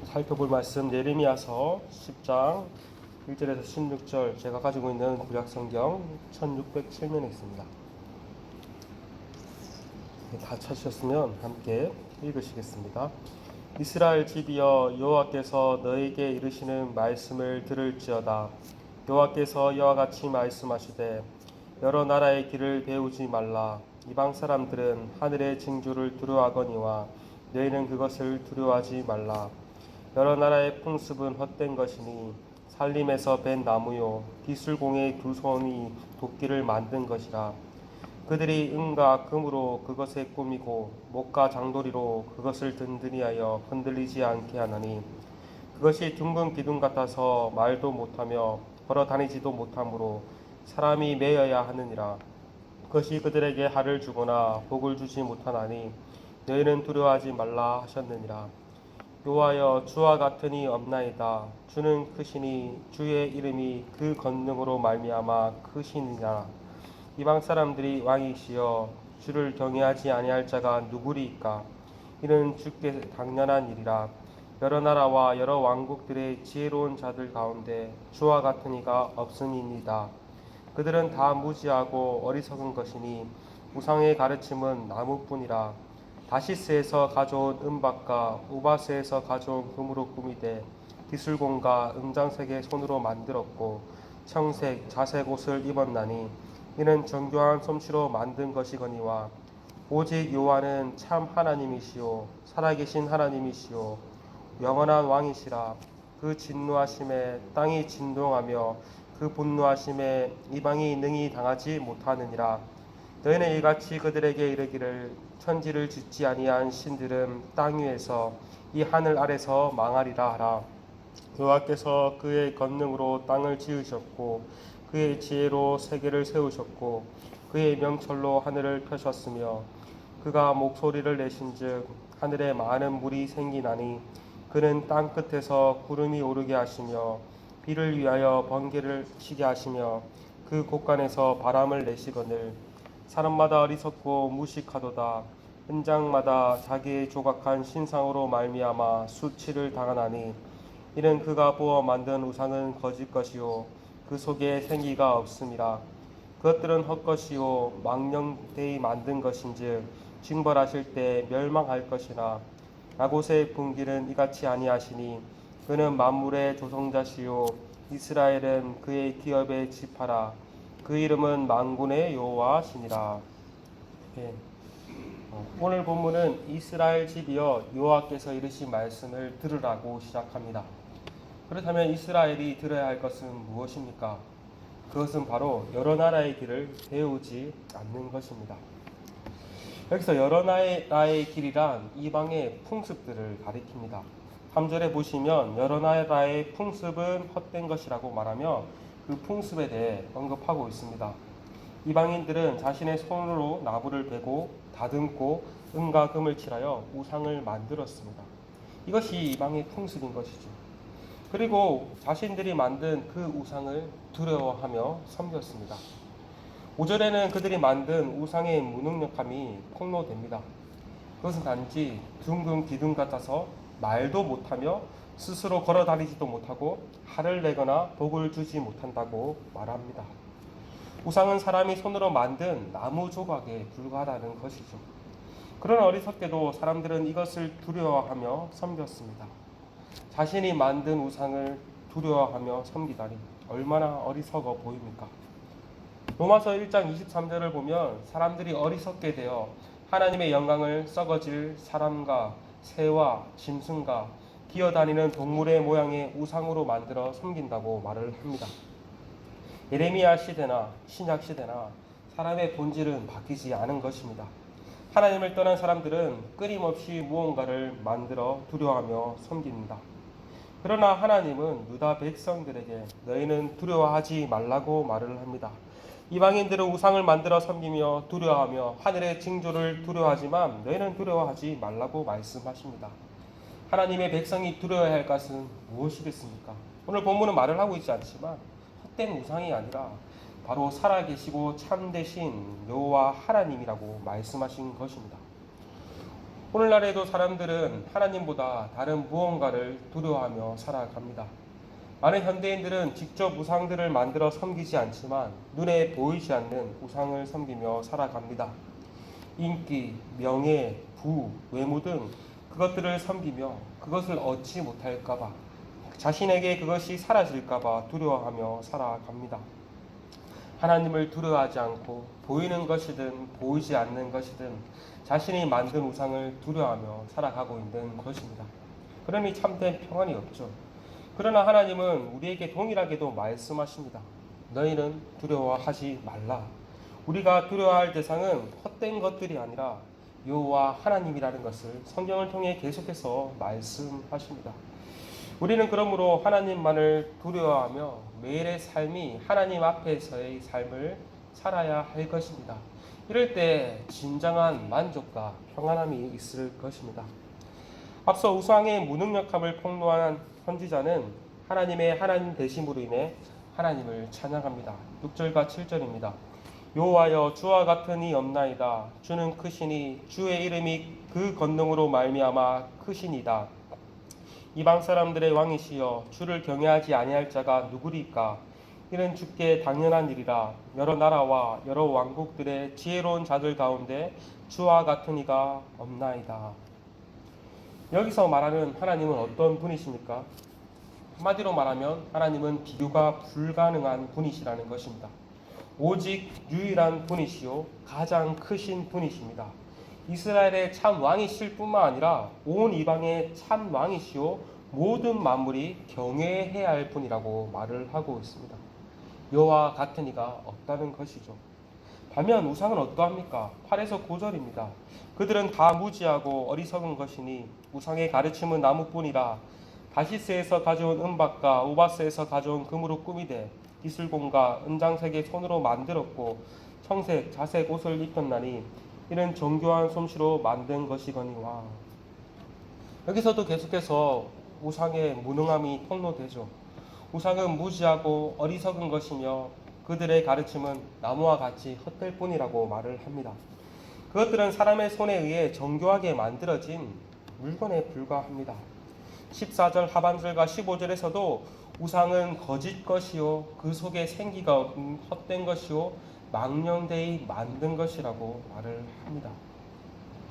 살펴볼 말씀 예레미야서 10장 1절에서 16절 제가 가지고 있는 구약 성경 1607면에 있습니다. 네, 다 찾으셨으면 함께 읽으시겠습니다. 이스라엘 집이여 여호와께서 너에게 이르시는 말씀을 들을지어다 여호와께서 이와 같이 말씀하시되 여러 나라의 길을 배우지 말라 이방 사람들은 하늘의 징조를 두려워하거니와 너희는 그것을 두려워하지 말라 여러 나라의 풍습은 헛된 것이니 살림에서 벤 나무요 기술공의 두 손이 도끼를 만든 것이라. 그들이 은과 금으로 그것에 꾸미고 목과 장도리로 그것을 든든히 하여 흔들리지 않게 하나니 그것이 둥근 기둥 같아서 말도 못하며 걸어 다니지도 못하므로 사람이 매여야 하느니라. 그것이 그들에게 할을 주거나 복을 주지 못하나니 너희는 두려워하지 말라 하셨느니라 여호와여 주와 같으니 없나이다. 주는 크시니 주의 이름이 그 권능으로 말미암아 크시니라 이방 사람들이 왕이시여 주를 경외하지 아니할 자가 누구리이까? 이는 주께 당연한 일이라. 여러 나라와 여러 왕국들의 지혜로운 자들 가운데 주와 같은 이가 없음이니이다. 그들은 다 무지하고 어리석은 것이니 우상의 가르침은 나무뿐이라 다시스에서 가져온 은박과 우바스에서 가져온 금으로 꾸미되 기술공과 음장색의 손으로 만들었고 청색, 자색 옷을 입었나니 이는 정교한 솜씨로 만든 것이거니와 오직 여호와는 참 하나님이시요 살아계신 하나님이시요 영원한 왕이시라. 그 진노하심에 땅이 진동하며 그 분노하심에 이방이 능히 당하지 못하느니라 너희는 이같이 그들에게 이르기를 천지를 짓지 아니한 신들은 땅 위에서 이 하늘 아래서 망하리라 하라. 여호와께서 그의 권능으로 땅을 지으셨고 그의 지혜로 세계를 세우셨고 그의 명철로 하늘을 펴셨으며 그가 목소리를 내신즉 하늘에 많은 물이 생기나니 그는 땅 끝에서 구름이 오르게 하시며 비를 위하여 번개를 치게 하시며 그 곳간에서 바람을 내시거늘 사람마다 어리석고 무식하도다. 현장마다 자기의 조각한 신상으로 말미암아 수치를 당하나니 이는 그가 부어 만든 우상은 거짓 것이요 그 속에 생기가 없음이라 그것들은 헛것이요 망령되이 만든 것인즉 징벌하실 때 멸망할 것이나 아곳의 분기는 이같이 아니하시니 그는 만물의 조성자시요 이스라엘은 그의 기업의 지파라 그 이름은 만군의 여호와시니라 네. 어, 오늘 본문은 이스라엘 집이여 여호와께서 이르신 말씀을 들으라고 시작합니다. 그렇다면 이스라엘이 들어야 할 것은 무엇입니까? 그것은 바로 여러 나라의 길을 배우지 않는 것입니다. 여기서 여러 나라의 길이란 이방의 풍습들을 가리킵니다. 3절에 보시면 여러 나라의 풍습은 헛된 것이라고 말하며 그 풍습에 대해 언급하고 있습니다. 이방인들은 자신의 손으로 나무를 베고 다듬고 은과 금을 칠하여 우상을 만들었습니다. 이것이 이방의 풍습인 것이죠. 그리고 자신들이 만든 그 우상을 두려워하며 섬겼습니다. 5절에는 그들이 만든 우상의 무능력함이 폭로됩니다. 그것은 단지 둥근 기둥 같아서 말도 못하며 스스로 걸어 다니지도 못하고 할을 내거나 복을 주지 못한다고 말합니다. 우상은 사람이 손으로 만든 나무 조각에 불과하다는 것이죠. 그러나 어리석게도 사람들은 이것을 두려워하며 섬겼습니다. 자신이 만든 우상을 두려워하며 섬기다니 얼마나 어리석어 보입니까? 로마서 1장 23절을 보면 사람들이 어리석게 되어 하나님의 영광을 썩어질 사람과 새와 짐승과 기어다니는 동물의 모양의 우상으로 만들어 섬긴다고 말을 합니다. 예레미야 시대나 신약 시대나 사람의 본질은 바뀌지 않은 것입니다. 하나님을 떠난 사람들은 끊임없이 무언가를 만들어 두려워하며 섬깁니다. 그러나 하나님은 유다 백성들에게 너희는 두려워하지 말라고 말을 합니다. 이방인들은 우상을 만들어 섬기며 두려워하며 하늘의 징조를 두려워하지만 너희는 두려워하지 말라고 말씀하십니다. 하나님의 백성이 두려워해야 할 것은 무엇이겠습니까? 오늘 본문은 말을 하고 있지 않지만 헛된 우상이 아니라 바로 살아계시고 참되신 여호와 하나님이라고 말씀하신 것입니다. 오늘날에도 사람들은 하나님보다 다른 무언가를 두려워하며 살아갑니다. 많은 현대인들은 직접 우상들을 만들어 섬기지 않지만 눈에 보이지 않는 우상을 섬기며 살아갑니다. 인기, 명예, 부, 외모 등 그것들을 섬기며 그것을 얻지 못할까봐 자신에게 그것이 사라질까봐 두려워하며 살아갑니다. 하나님을 두려워하지 않고 보이는 것이든 보이지 않는 것이든 자신이 만든 우상을 두려워하며 살아가고 있는 것입니다. 그러니 참된 평안이 없죠. 그러나 하나님은 우리에게 동일하게도 말씀하십니다. 너희는 두려워하지 말라. 우리가 두려워할 대상은 헛된 것들이 아니라 여호와 하나님이라는 것을 성경을 통해 계속해서 말씀하십니다. 우리는 그러므로 하나님만을 두려워하며 매일의 삶이 하나님 앞에서의 삶을 살아야 할 것입니다. 이럴 때 진정한 만족과 평안함이 있을 것입니다. 앞서 우상의 무능력함을 폭로한 선지자는 하나님의 하나님 되심으로 인해 하나님을 찬양합니다. 6절과 7절입니다. 여호와여 주와 같은 이 없나이다. 주는 크시니 주의 이름이 그 권능으로 말미암아 크시니다. 이방 사람들의 왕이시여 주를 경외하지 아니할 자가 누구리까? 이는 주께 당연한 일이라. 여러 나라와 여러 왕국들의 지혜로운 자들 가운데 주와 같은 이가 없나이다. 여기서 말하는 하나님은 어떤 분이십니까? 한마디로 말하면 하나님은 비교가 불가능한 분이시라는 것입니다. 오직 유일한 분이시요 가장 크신 분이십니다. 이스라엘의 참 왕이실 뿐만 아니라 온 이방의 참 왕이시요 모든 만물이 경외해야 할 분이라고 말을 하고 있습니다. 여호와 같은 이가 없다는 것이죠. 반면 우상은 어떠합니까? 8에서 9절입니다. 그들은 다 무지하고 어리석은 것이니 우상의 가르침은 나무뿐이라 다시스에서 가져온 은박과 오바스에서 가져온 금으로 꾸미되 이슬공과 은장색의 손으로 만들었고 청색, 자색 옷을 입혔나니 이는 정교한 솜씨로 만든 것이거니와 여기서도 계속해서 우상의 무능함이 통로되죠. 우상은 무지하고 어리석은 것이며 그들의 가르침은 나무와 같이 헛될 뿐이라고 말을 합니다. 그것들은 사람의 손에 의해 정교하게 만들어진 물건에 불과합니다. 14절 하반절과 15절에서도 우상은 거짓 것이요 그 속에 생기가 없는 헛된 것이요 망령되이 만든 것이라고 말을 합니다.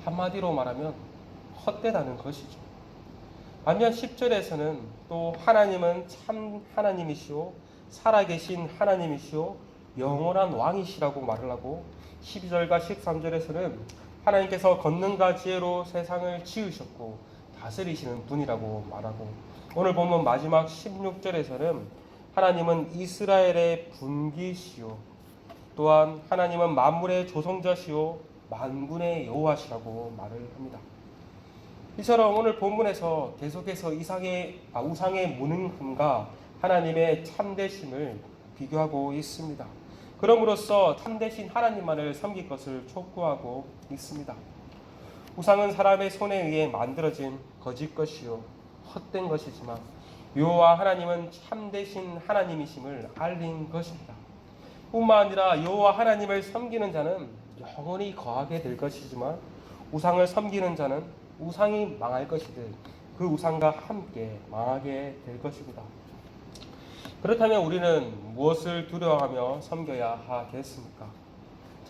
한마디로 말하면 헛되다는 것이죠. 반면 10절에서는 또 하나님은 참 하나님이시오 살아계신 하나님이시오. 영원한 왕이시라고 말을 하고 12절과 13절에서는 하나님께서 권능과 지혜로 세상을 지으셨고 다스리시는 분이라고 말하고 오늘 보면 마지막 16절에서는 하나님은 이스라엘의 분기시요 또한 하나님은 만물의 조성자시요 만군의 여호와시라고 말을 합니다. 이처럼 오늘 본문에서 계속해서 이상의 아, 우상의 무능함과 하나님의 참되심을 비교하고 있습니다. 그럼으로써 참되신 하나님만을 섬길 것을 촉구하고 있습니다. 우상은 사람의 손에 의해 만들어진 거짓 것이요 헛된 것이지만 여호와 하나님은 참되신 하나님이심을 알린 것입니다. 뿐만 아니라 여호와 하나님을 섬기는 자는 영원히 거하게 될 것이지만 우상을 섬기는 자는 우상이 망할 것이듯 그 우상과 함께 망하게 될 것입니다. 그렇다면 우리는 무엇을 두려워하며 섬겨야 하겠습니까?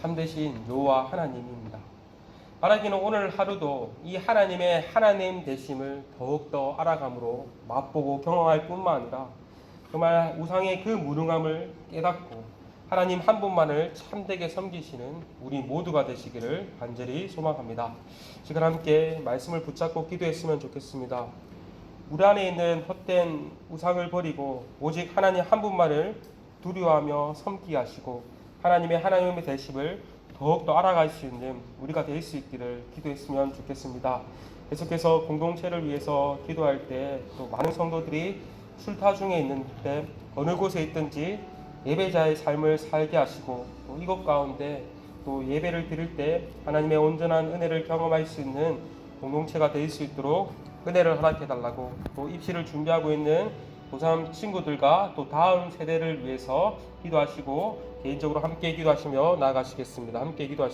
참되신 여호와 하나님입니다. 바라기는 오늘 하루도 이 하나님의 하나님 되심을 더욱더 알아감으로 맛보고 경험할 뿐만 아니라 정말 우상의 그 무능함을 깨닫고 하나님 한 분만을 참되게 섬기시는 우리 모두가 되시기를 간절히 소망합니다. 지금 함께 말씀을 붙잡고 기도했으면 좋겠습니다. 우리 안에 있는 헛된 우상을 버리고 오직 하나님 한 분만을 두려워하며 섬기게 하시고 하나님의 하나님의 되심을 더욱더 알아갈 수 있는 우리가 될 수 있기를 기도했으면 좋겠습니다. 계속해서 공동체를 위해서 기도할 때 또 많은 성도들이 술타 중에 있는 때 어느 곳에 있든지 예배자의 삶을 살게 하시고 또 이것 가운데 또 예배를 드릴 때 하나님의 온전한 은혜를 경험할 수 있는 공동체가 될 수 있도록 은혜를 허락해 달라고 또 입시를 준비하고 있는 고3 친구들과 또 다음 세대를 위해서 기도하시고 개인적으로 함께 기도하시며 나아가시겠습니다. 함께 기도하시